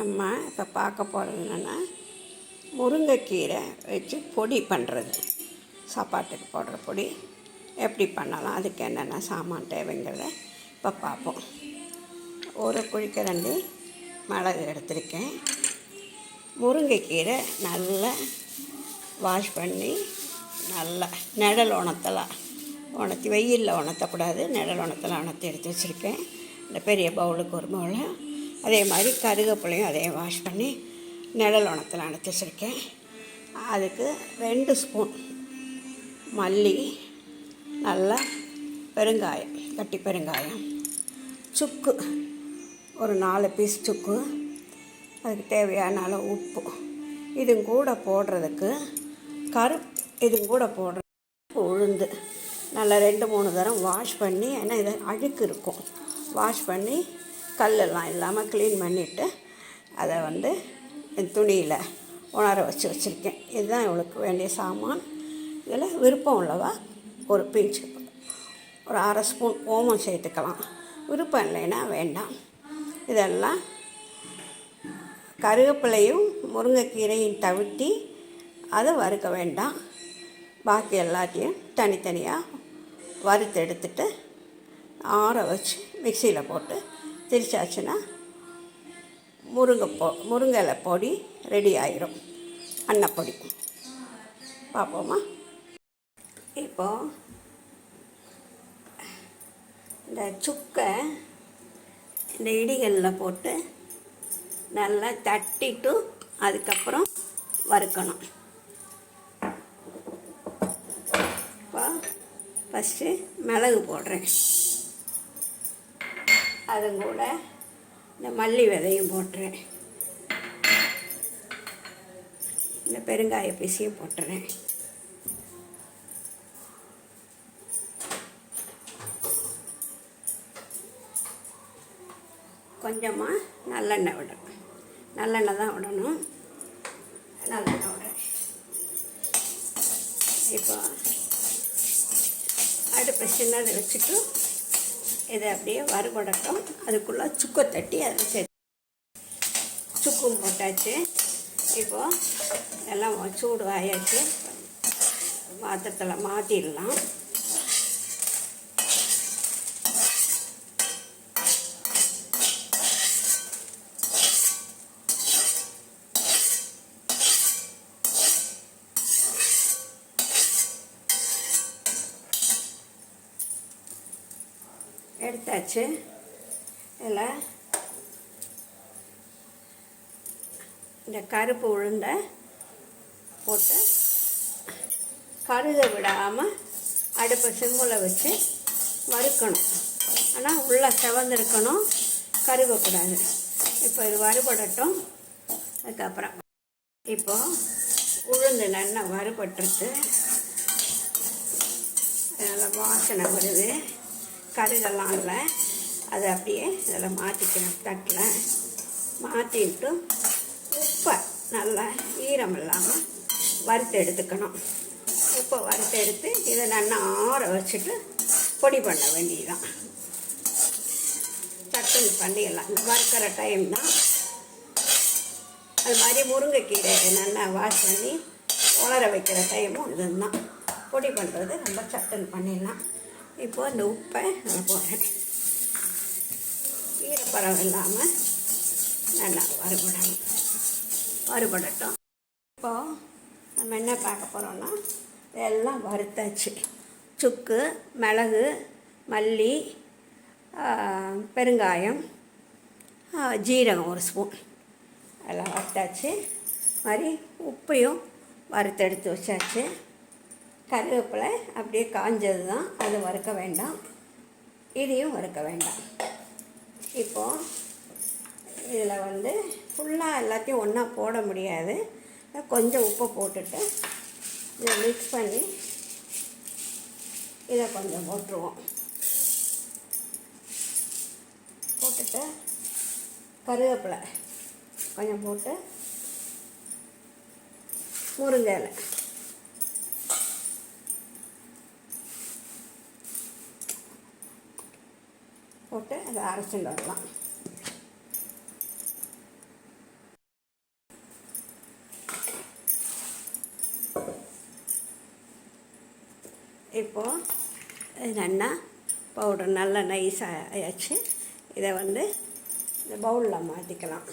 நம்ம இப்போ பார்க்க போகிறது என்னென்னா முருங்கைக்கீரை வச்சு பொடி பண்ணுறது. சாப்பாட்டுக்கு போடுற பொடி. எப்படி பண்ணலாம் அதுக்கு என்னென்ன சாமான் தேவைங்கிறத இப்போ பார்ப்போம். ஒரு குழிக்கரண்டி மிளகு எடுத்திருக்கேன். முருங்கைக்கீரை நல்லா வாஷ் பண்ணி நல்லா நிழல் உணத்தலாம் உணர்த்தி வெயிலில் உணர்த்தக்கூடாது. நிழல் உணத்தில் உணர்த்தி எடுத்து வச்சுருக்கேன். இந்த பெரிய பவுலுக்கு ஒரு பவுல். அதே மாதிரி கருவேப்பிலையும் அதே வாஷ் பண்ணி நிழல் உணத்தில் அணைச்சி வச்சுருக்கேன். அதுக்கு ரெண்டு ஸ்பூன் மல்லி நல்லா பெருங்காயம் கட்டி பெருங்காயம் சுக்கு ஒரு நாலு பீஸ் சுக்கு அதுக்கு தேவையான அளவு உப்பு. இதுங்க கூட போடுறதுக்கு கருப்பு இதுவும் கூட போடுற உளுந்து. நல்லா ரெண்டு மூணு தரம் வாஷ் பண்ணி ஏன்னா இது அழுக்கு இருக்கும். வாஷ் பண்ணி கல்லெல்லாம் இல்லாமல் க்ளீன் பண்ணிவிட்டு அதை வந்து என் துணியில் உணர வச்சு வச்சுருக்கேன். இதுதான் இவளுக்கு வேண்டிய சாமான். இதில் விருப்பம் உள்ளவா? ஒரு பிஞ்சு ஒரு அரை ஸ்பூன் ஓமம் சேர்த்துக்கலாம். விருப்பம் இல்லைன்னா வேண்டாம். இதெல்லாம் கருவேப்பிலையும் முருங்கைக்கீரையும் தவிட்டி அதை வறுக்க வேண்டாம். பாக்கி எல்லாத்தையும் தனித்தனியாக வறுத்து எடுத்துட்டு ஆற வச்சு மிக்சியில் போட்டு திரிச்சாச்சுன்னா முருங்கை பொ முருங்கை பொடி ரெடி ஆயிரும். அன்னப்பொடி பார்ப்போமா? இப்போ இந்த சுக்கை இந்த இடிகளில் போட்டு நல்லா தட்டிட்டு அதுக்கப்புறம் வறுக்கணும். இப்போ ஃபஸ்ட்டு மிளகு போடுறேன். அதுவும் கூட இந்த மல்லி விதையும் போட்டுறேன். இந்த பெருங்காய பீசியும் போட்டுறேன். கொஞ்சமாக நல்லெண்ணெய் விடணும். நல்லெண்ணெய் தான் விடணும். நல்லெண்ணெய் விடுறேன். இப்போ அடுப்பை சின்னதை வச்சுட்டு இதை அப்படியே வறுபடட்டும். அதுக்குள்ளே சுக்கை தட்டி அதில் சேர்த்து சுக்கும் போட்டாச்சு. இப்போது எல்லாம் சூடு ஆயாச்சு. பாத்திரத்தில் மாற்றிடலாம் எடுத்தாச்சு. இதில் இந்த கருப்பு உளுந்தை போட்டு கருத விடாமல் அடுப்பை சிம்மில் வச்சு வறுக்கணும். ஆனால் உள்ளே செவந்திருக்கணும் கருகக்கூடாது. இப்போ இது வறுபடட்டும். அதுக்கப்புறம் இப்போது உளுந்து நல்லா வறுபட்டுருக்கு நல்லா வாசனை வருது. கருகெல்லாம் இல்லை அதை அப்படியே இதில் மாற்றிக்கிறேன் தட்டில். மாற்றிட்டு உப்பை நல்லா ஈரம் இல்லாமல் வறுத்து எடுத்துக்கணும். உப்பை வறுத்து எடுத்து இதை நல்லா ஆற வச்சுட்டு பொடி பண்ண வேண்டியதுதான். சட்டுன்னு பண்ணிடலாம். இந்த வறுக்கிற டைம் தான். அது மாதிரி முருங்கைக்கீரை நல்லா வாஷ் பண்ணி உலர வைக்கிற டைமும் இதுதான். பொடி பண்ணுறது ரொம்ப சட்டுன்னு பண்ணிடலாம். இப்போது இந்த உப்பை நான் போடுறேன். ஈரப்பறவை இல்லாமல் நல்லா வறுபடணும். வறுபடட்டும். இப்போது நம்ம என்ன பார்க்க போகிறோன்னா எல்லாம் வறுத்தாச்சு. சுக்கு மிளகு மல்லி பெருங்காயம் ஜீரகம் ஒரு ஸ்பூன். எல்லாம் வறுத்தாச்சு. மாதிரி உப்பையும் வறுத்து எடுத்து வச்சாச்சு. கருவேப்பிலை அப்படியே காஞ்சது தான் அது வறுக்க வேண்டாம். இதையும் வறுக்க வேண்டாம். இப்போது இதில் வந்து ஃபுல்லாக எல்லாத்தையும் ஒன்றா போட முடியாது. கொஞ்சம் உப்பை போட்டுட்டு இதை மிக்ஸ் பண்ணி இதை கொஞ்சம் போட்டுருவோம். போட்டுட்டு கருவேப்பிலை கொஞ்சம் போட்டு முருங்கை இலை. போட்டு அதை அரைச்சிட்டு வரலாம் இப்போது நன்னா பவுடர் நல்லா நைஸாக ஆயாச்சு. இதை வந்து இந்த பவுலில் மாற்றிக்கலாம்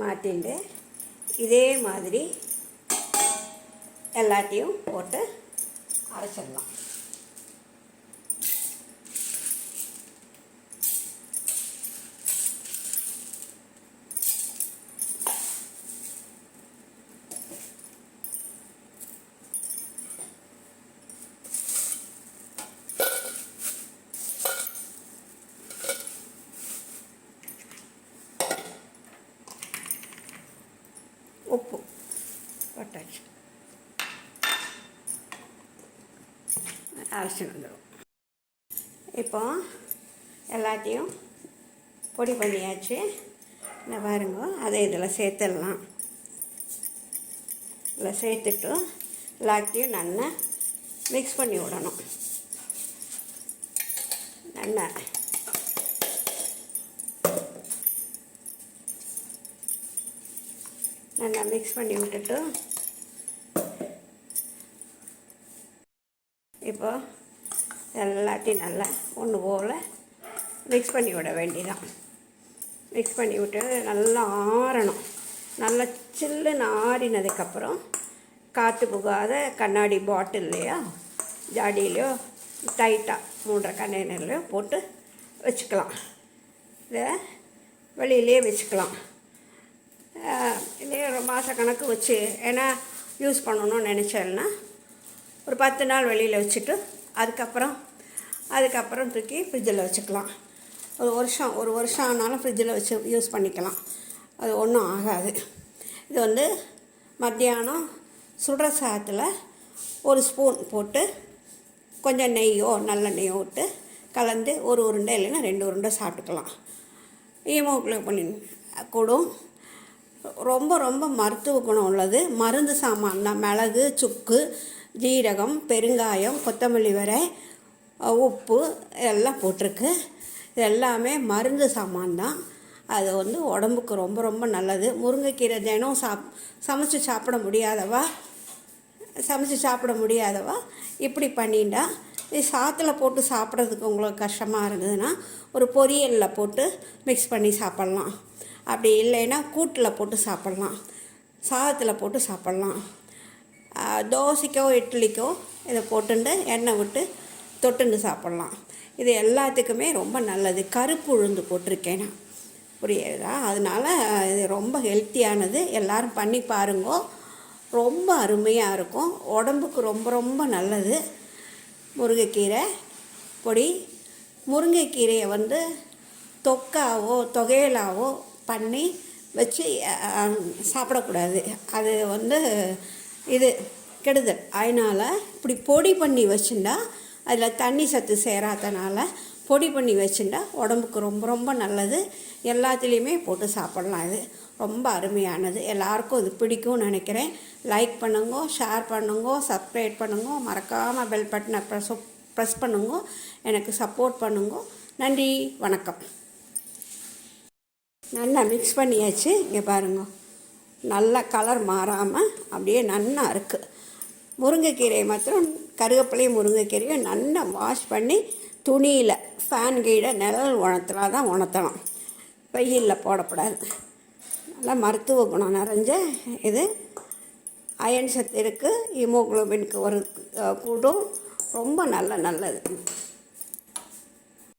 மாட்டிண்டு இதே மாதிரி எல்லாத்தையும் போட்டு அரைச்சிடலாம். அரைச்சி வந்துடும். இப்போ எல்லாத்தையும் பொடி பண்ணியாச்சு. இந்த பாருங்க அதை இதில் சேர்த்துடலாம். இதில் சேர்த்துட்டு எல்லாத்தையும் நல்லா மிக்ஸ் பண்ணி விடணும். நல்லா. நல்லா மிக்ஸ் பண்ணி விட்டுட்டு இப்போ எல்லாத்தையும் நல்லா ஒன்று போல் மிக்ஸ் பண்ணி விட வேண்டியதான் மிக்ஸ் பண்ணி விட்டு நல்லா ஆறணும். நல்லா சில்லுன்னு ஆறினதுக்கப்புறம் காற்று புகாத கண்ணாடி பாட்டில்லையோ ஜாடியிலையோ டைட்டாக மூன்றரை கண்டெய்னர்லையோ போட்டு வச்சுக்கலாம். இதை வெளியிலே வச்சுக்கலாம். இதே மாதக்கணக்கு வச்சு ஏன்னா யூஸ் பண்ணணும்னு நினச்சேன்னா ஒரு பத்து நாள் வெளியில் வச்சுட்டு அதுக்கப்புறம் அதுக்கப்புறம் தூக்கி ஃப்ரிட்ஜில் வச்சுக்கலாம். ஒரு வருஷம் ஒரு வருஷம் ஆனாலும் ஃப்ரிட்ஜில் வச்சு யூஸ் பண்ணிக்கலாம். அது ஒன்றும் ஆகாது. இது வந்து மத்தியானம் சுடுற சாதத்தில் ஒரு ஸ்பூன் போட்டு கொஞ்சம் நெய்யோ நல்லெண்ணெய்யோ விட்டு கலந்து ஒரு உருண்டை இல்லைன்னா ரெண்டு உருண்டை சாப்பிட்டுக்கலாம். ஹீமோகுளோபின் கூடும். ரொம்ப ரொம்ப மருத்துவ குணம் உள்ளது. மருந்து சாமான் மிளகு சுக்கு ஜீரகம் பெருங்காயம் கொத்தமல்லி வரை உப்பு எல்லாம் போட்டிருக்கு. இது எல்லாமே மருந்து சாமான் தான். அது வந்து உடம்புக்கு ரொம்ப ரொம்ப நல்லது. முருங்கைக்கீரை தினம் சாப் சமைச்சு சாப்பிட முடியாதவா? சமைச்சு சாப்பிட முடியாதவா? இப்படி பண்ணிட்டா சாத்தில் போட்டு சாப்பிட்றதுக்கு உங்களுக்கு கஷ்டமாக இருந்ததுன்னா ஒரு பொரியலில் போட்டு மிக்ஸ் பண்ணி சாப்பிட்லாம். அப்படி இல்லைன்னா கூட்டில் போட்டு சாப்பிட்லாம். சாதத்தில் போட்டு சாப்பிட்லாம். தோசைக்கோ இட்லிக்கோ இதை போட்டுண்டு எண்ணெய் விட்டு தொட்டுண்டு சாப்பிட்லாம். இது எல்லாத்துக்குமே ரொம்ப நல்லது. கருப்பு உளுந்து போட்டிருக்கேன் நான். புரியுதா? அதனால் இது ரொம்ப ஹெல்த்தியானது எல்லோரும் பண்ணி பாருங்கோ. ரொம்ப அருமையாக இருக்கும். உடம்புக்கு ரொம்ப ரொம்ப நல்லது. முருங்கைக்கீரை பொடி. முருங்கைக்கீரையை வந்து தொக்காவோ தொகையலாவோ பண்ணி வச்சு சாப்பிடக்கூடாது. அது வந்து இது கெடுதல். அதனால் இப்படி பொடி பண்ணி வச்சுட்டா அதில் தண்ணி சத்து சேராதனால பொடி பண்ணி வச்சுட்டா உடம்புக்கு ரொம்ப ரொம்ப நல்லது. எல்லாத்துலேயுமே போட்டு சாப்பிட்லாம் இது. ரொம்ப அருமையானது. எல்லாருக்கும் இது பிடிக்கும்னு நினைக்கிறேன். லைக் பண்ணுங்க ஷேர் பண்ணுங்க சப்ஸ்கிரைப் பண்ணுங்க மறக்காமல் பெல் பட்டனை ப்ரெஸ் ப்ரெஸ் பண்ணுங்க எனக்கு சப்போர்ட் பண்ணுங்க. நன்றி வணக்கம். நல்லா மிக்ஸ் பண்ணியாச்சு. இங்கே பாருங்க. நல்லா கலர் மாறாமல் அப்படியே நன்னா இருக்குது முருங்கைக்கீரையை மாத்திரம் கருவேப்பிலையும் முருங்கைக்கீரையும் நல்லா வாஷ் பண்ணி துணியில் ஃபேன் கீழே நிழல் உணர்த்தலாம் தான் உணர்த்தலாம் வெயிலில் போடக்கூடாது. நல்லா மருத்துவ குணம் நிறைஞ்ச இது அயன் சத்து இருக்குது ஹீமோக்ளோபினுக்கு ஒரு கூடும். ரொம்ப நல்ல நல்லது.